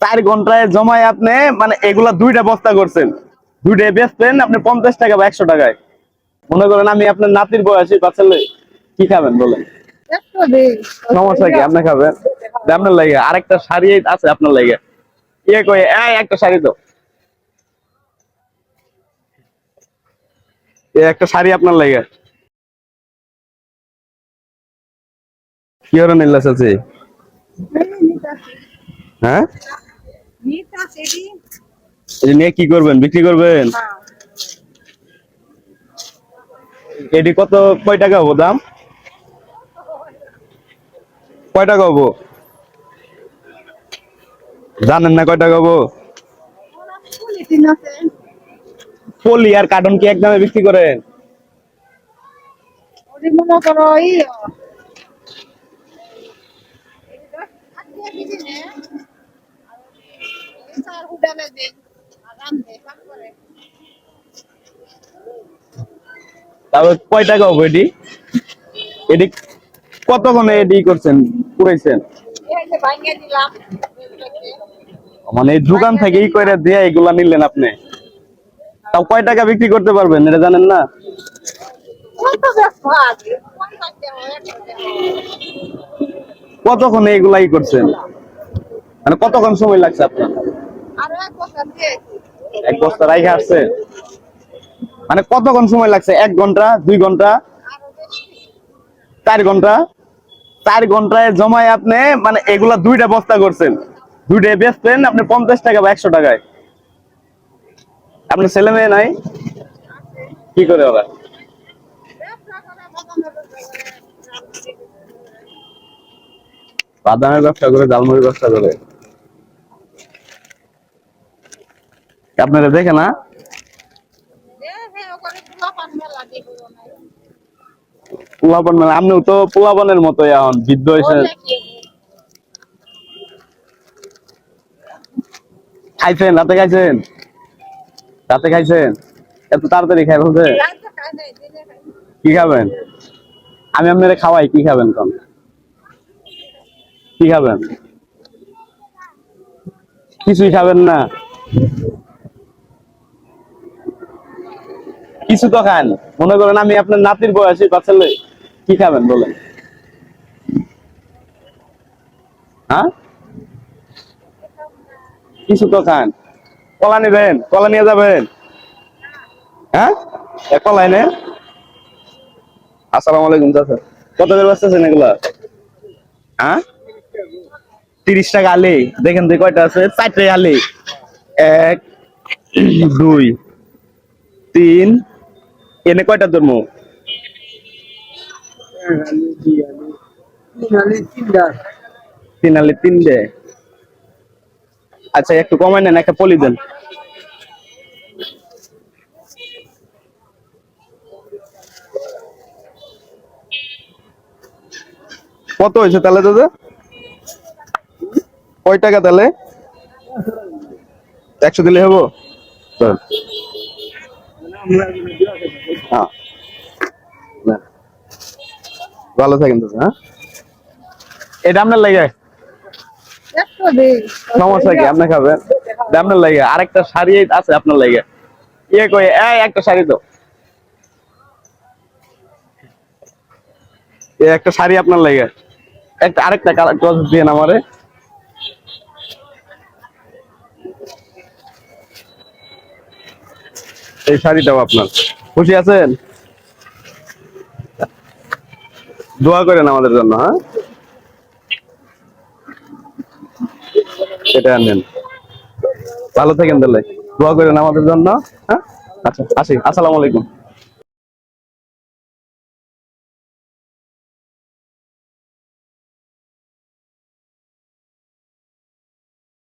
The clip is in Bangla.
চার ঘন্টায় জমায় আপনি মানে এগুলা দুইটা বস্তা করছেন। দুইটা বেচতেন, আপনি পঞ্চাশ টাকা বা একশো টাকায়। মনে করেন আমি আপনার নাতির বয়সী বা ছেলে কি খাবেন বলেন? সমস্যা কি? আপনি খাবেন? আপনার লাগে। আরেকটা শাড়ি আছে আপনার লাগে। ইয়ে এই, একটা শাড়ি তো একটা শাড়ি আপনার লাগে। কি হলো নিল্লাস হ্যাঁ? নিয়ে কি করবেন? বিক্রি করবেন? এটি কত, কয় টাকা হব দাম? কয় টাকা হব? জানেন না কয় টাকা হব? পলি আর কার্টন কি একদমে বিক্রি করেন? মনে আরাম করে তারপর কয় টাকা হব এটি? এটি কতক্ষণে এটি করছেন পুরাইছেন? মানে দোকান থেকেই করে দিয়ে এগুলা নিলেন আপনি। তাও কয় টাকা বিক্রি করতে পারবেন এটা জানেন না? কতক্ষণে এগুলাই করছেন? মানে কতক্ষণ সময় লাগছে আপনার? এক বস্তা রাইখে আসছে। মানে কতক্ষণ সময় লাগছে? এক ঘণ্টা, দুই ঘণ্টা? চার ঘণ্টা? চার ঘন্টায় জমায় আপনি মানে এগুলা দুইটা বস্তা করছেন। দুইটা বেচতেন আপনি পঞ্চাশ টাকা বা একশো টাকায়। আপনার ছেলে মেয়ে নাই? কি করে ওরা? বাদামের ব্যবসা করে বাদামের ব্যবসা করে জালমুড়ির ব্যবসা করে আপনারা দেখে না দে হে ওখানে পোলা পান মেলা পোলাপন মানে আপনিও তো পোলাপনের মতো এখন, বৃদ্ধ হয়েছে। খাইছেন, রাতে খাইছেন? রাতে খাইছেন? এত তাড়াতাড়ি খাই বলছে কি খাবেন? আমি আপনারে খাওয়াই, কি খাবেন কম কি খাবেন? কিছুই খাবেন না। কিছু তো খান মনে করেন আমি আপনার নাতির বয়সী বা ছেলে কি খাবেন বলেন? হ্যাঁ? কিছু তো খান কলা নেবেন কলা নিয়ে যাবেন। হ্যাঁ? কলাই নে। আসসালামু আলাইকুম চাচা। কত করে বাঁচতেছেন এগুলা? হ্যাঁ? তিরিশ টাকা আলি। দেখেন তো কয়টা আছে? চারটে আলি। এক দুই তিন এনে কয়টা ধর্ম? তিন আলি তিন দে। আচ্ছা একটু কমাই নেন একটা পলি দেন। কত হয়েছে তাহলে দাদা? কয় টাকা তাহলে? একশো দিলে হব? চল। হ্যাঁ। ভালো থাকেন তো হ্যাঁ? এটা আপনার লাগে। সমস্যা কি? খাবেন? আপনার লাগে। আরেকটা শাড়ি আছে আপনার লাগে। ইয়ে কই? একটা শাড়ি তো। একটা শাড়ি আপনার লাগে। একটা, আরেকটা কালার ক্রস দিয়ে আমারে। এই শাড়িটাও আপনার। খুশি আছেন? দোয়া করেন আমাদের জন্য হ্যাঁ? এটা নেন। ভালো থাকেন তাহলে। দোয়া করেন আমাদের জন্য হ্যাঁ? আচ্ছা আসি। আসসালামু আলাইকুম।